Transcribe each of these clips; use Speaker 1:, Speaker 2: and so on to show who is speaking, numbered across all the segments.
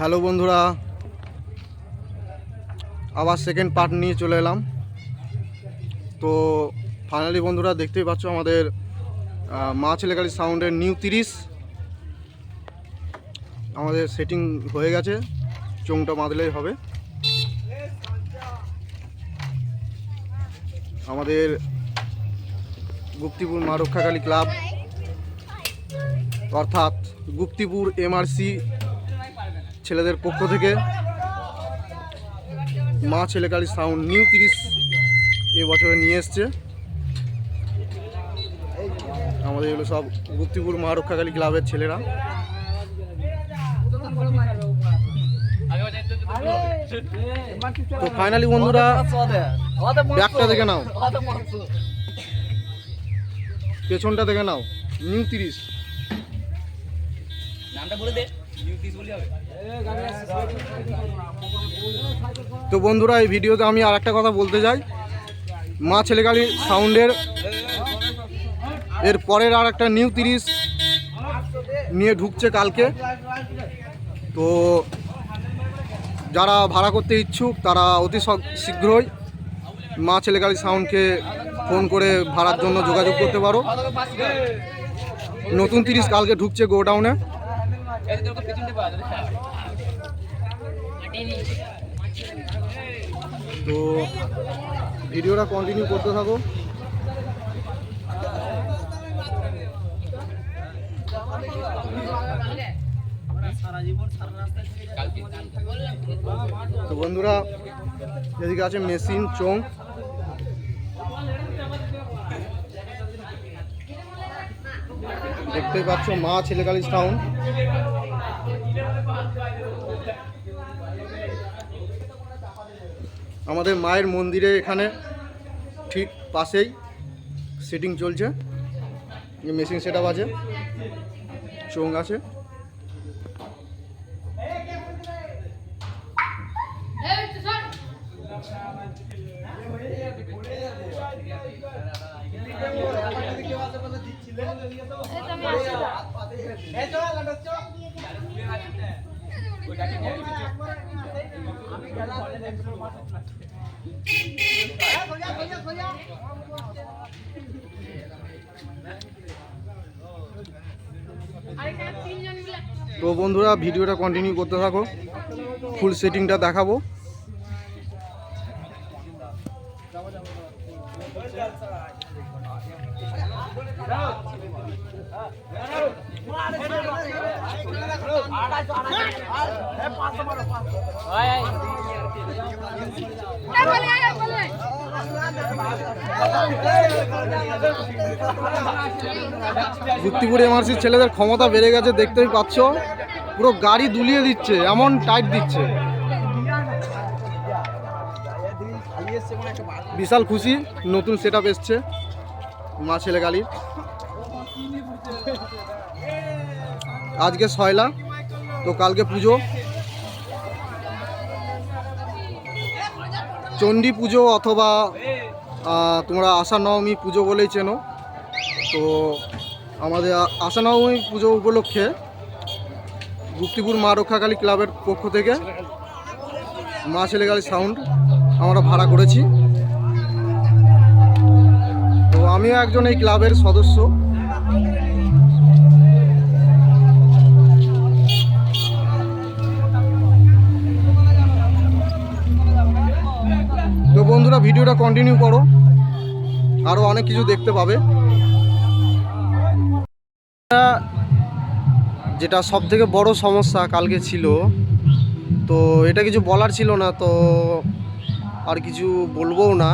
Speaker 1: Hello বন্ধুরা, আবার second part নিয়ে চলে এলাম। তো ফাইনালি বন্ধুরা দেখতেই পাচ্ছ আমাদের মা ছেলেকালী সাউন্ডের নিউ তিরিশ। আমাদের সেটিং হয়ে গেছে, চোংটা বাঁধলেই হবে। আমাদের গুপ্তিপুর মা রক্ষাকালী ক্লাব, অর্থাৎ গুপ্তিপুর এমআরসি ছেলেদের পক্ষ থেকে মা ছেলেকালী সাউন্ড নিউ তিরিশ এ বছরে নিয়ে এসছে। আমাদের এগুলো সব গুপ্তিপুর মা রক্ষাকালী ক্লাবের ছেলেরা। তো ফাইনালি বন্ধুরা, ব্যাগটা দেখে নাও। পেছনটা দেখে নাও, নিউ তিরিশ।
Speaker 2: নামটা বলে দে।
Speaker 1: তো বন্ধুরা, এই ভিডিওতে আমি আর একটা কথা বলতে চাই। মা ছেলেকালী সাউন্ডের, এর পরের আর একটা নিউ তিরিশ নিয়ে ঢুকছে কালকে। তো যারা ভাড়া করতে ইচ্ছুক, তারা অতি শীঘ্রই মা ছেলেকালী সাউন্ডকে ফোন করে ভাড়ার জন্য যোগাযোগ করতে পারো। নতুন তিরিশ কালকে ঢুকছে গোডাউনে। তো ভিডিওটা কন্টিনিউ করতে থাকো। তো বন্ধুরা, এদিকে আছে মেশিন চোং। দেখতে পাচ্ছ মা ছেলেকালী সাউন্ড আমাদের মায়ের মন্দিরে এখানে ঠিক পাশেই সেটিং চলছে। মেশিন সেট আছে। চোং আছে। এই তো বন্ধুরা ভিডিওটা কন্টিনিউ করতে থাকো। ফুল সেটিংটা দেখাবো। যুক্তিপুর এমআরসি ছেলেদের ক্ষমতা বেড়ে গেছে, দেখতেই পাচ্ছ। পুরো গাড়ি দুলিয়ে দিচ্ছে, এমন টাইট দিচ্ছে। বিশাল খুশি, নতুন সেট আপ এসছে, মা ছেলে গাড়ির আজকে সয়লা, তো কালকে পুজো। চণ্ডী পুজো অথবা তোমরা আশা নবমী পুজো বলেই চেনো। তো আমাদের আশা নবমী পুজো উপলক্ষে গুপ্তিপুর মা রক্ষাকালী ক্লাবের পক্ষ থেকে মা ছেলেকালী সাউন্ড আমরা ভাড়া করেছি। আমিও একজন এই ক্লাবের সদস্য। তো বন্ধুরা, ভিডিওটা কন্টিনিউ করো। আরও অনেক কিছু দেখতে পাবে। যেটা সব থেকে বড় সমস্যা কালকে ছিল, তো এটা কিছু বলার ছিল না, তো আর কিছু বলবোও না।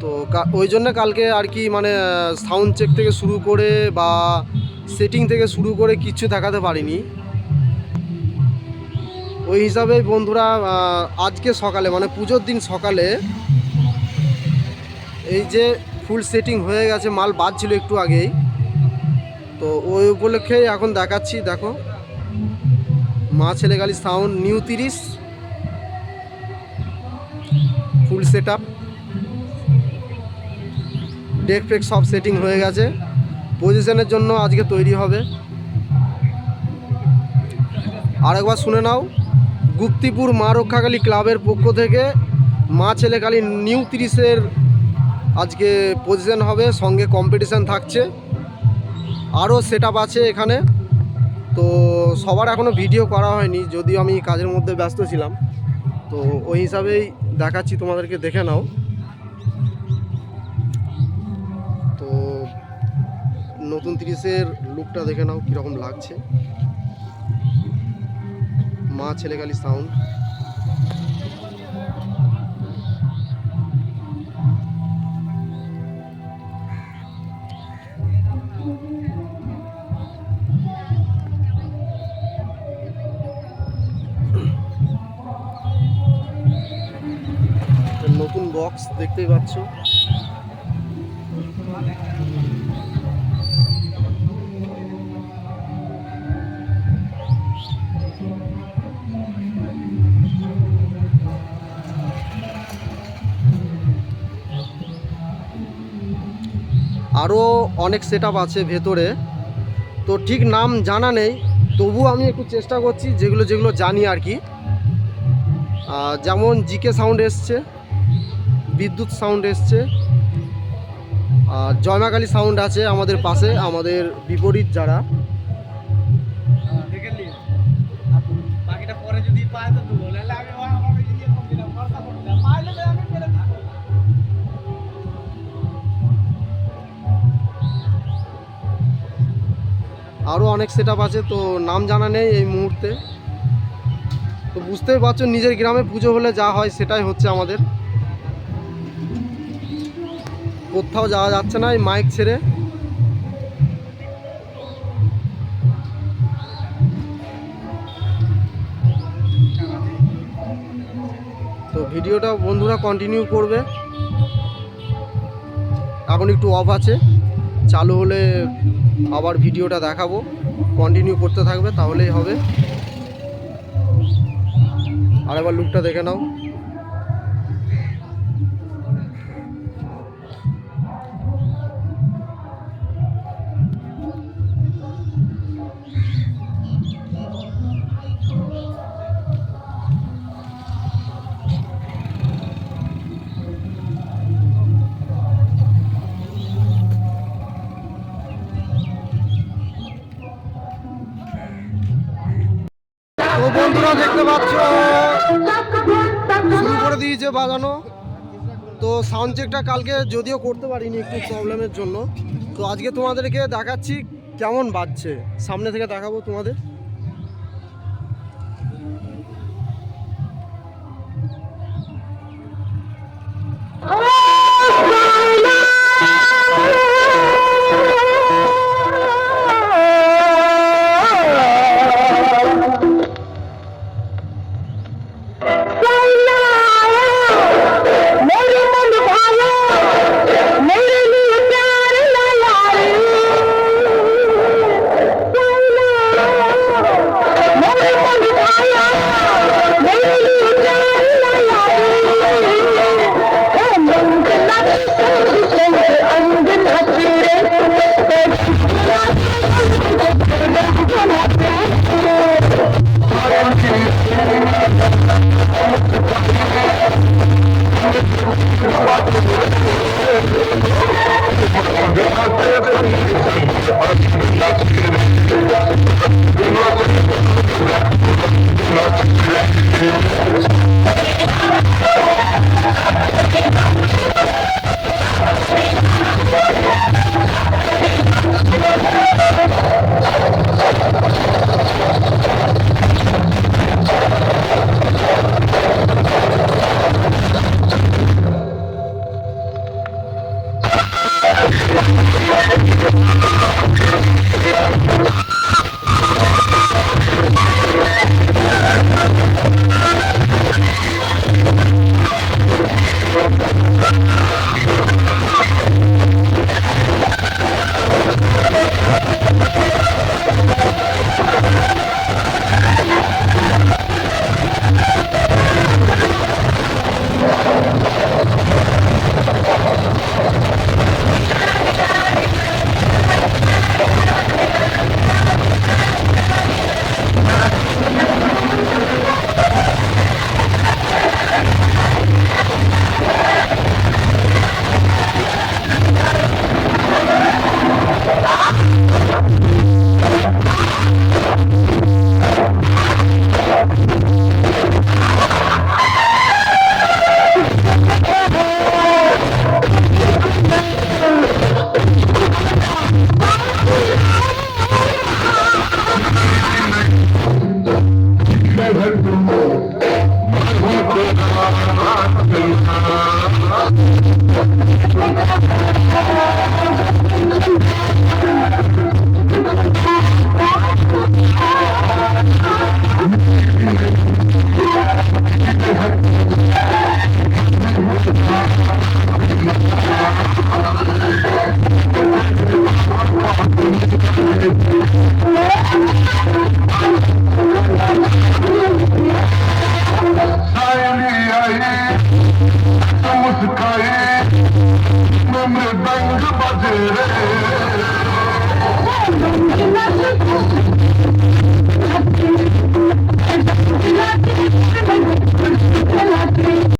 Speaker 1: তো ওই জন্য কালকে আর কি মানে সাউন্ড চেক থেকে শুরু করে বা সেটিং থেকে শুরু করে কিচ্ছু দেখাতে পারিনি। ওই হিসাবে বন্ধুরা আজকে সকালে মানে পুজোর দিন সকালে এই যে ফুল সেটিং হয়ে গেছে, মাল বাজছিল একটু আগেই। তো ওই উপলক্ষেই এখন দেখাচ্ছি, দেখো। মা ছেলে ছেলেকালী সাউন্ড নিউ তিরিশ। Full set up deck fake সব সেটিং হয়ে গেছে। পজিশনের জন্য আজকে তৈরি হবে। আরেকবার শুনে নাও, গুপ্তিপুর মা রক্ষাকালী ক্লাবের পক্ষ থেকে মা ছেলেকালী নিউ তিরিশের আজকে পজিশন হবে, সঙ্গে কম্পিটিশান থাকছে। আরও সেট আছে এখানে। তো সবার এখনও ভিডিও করা হয়নি, যদিও আমি কাজের মধ্যে ব্যস্ত ছিলাম। তো ওই হিসাবেই দেখাচ্ছি, তোমাদেরকে দেখে নাও। নতুন তিরিশের লুকটা দেখে নাও কীরকম লাগছে। মা ছেলেকালী সাউন্ড নতুন বক্স দেখতেই পাচ্ছ। আরও অনেক সেট আছে ভেতরে। তো ঠিক নাম জানা নেই তবু আমি একটু চেষ্টা করছি যেগুলো যেগুলো জানি আর কি। যেমন জিকে সাউন্ড এসছে, বিদ্যুৎ সাউন্ড এসছে, আর জয়মাকালী সাউন্ড আছে আমাদের পাশে, আমাদের বিপরীত যারা।
Speaker 3: দেখে পরে যদি পায় তো
Speaker 1: আরও অনেক সেট আছে, তো নাম জানা নেই এই মুহূর্তে। তো বুঝতেই পারছ, নিজের গ্রামে পুজো হলে যা হয় সেটাই হচ্ছে আমাদের। কোথাও যাওয়া যাচ্ছে না এই মাইক ছেড়ে। তো ভিডিওটা বন্ধুরা কন্টিনিউ করবে। এখন একটু অফ আছে। চালু হলে আবার ভিডিওটা দেখাবো। কন্টিনিউ করতে থাকবে তাহলেই হবে। আর একবার লুকটা দেখে নাও। পাচ্ছ শুরু করে দিয়েছে বাজানো তো সাউন্ড চেকটা কালকে যদিও করতে পারিনি একটু প্রবলেমের জন্য। তো আজকে তোমাদেরকে দেখাচ্ছি কেমন বাজছে। সামনে থেকে দেখাবো তোমাদের।
Speaker 3: Sayın iyi ਸਕਾਏ ਮਮਰ ਦੰਗ ਬਜ ਰਹੇ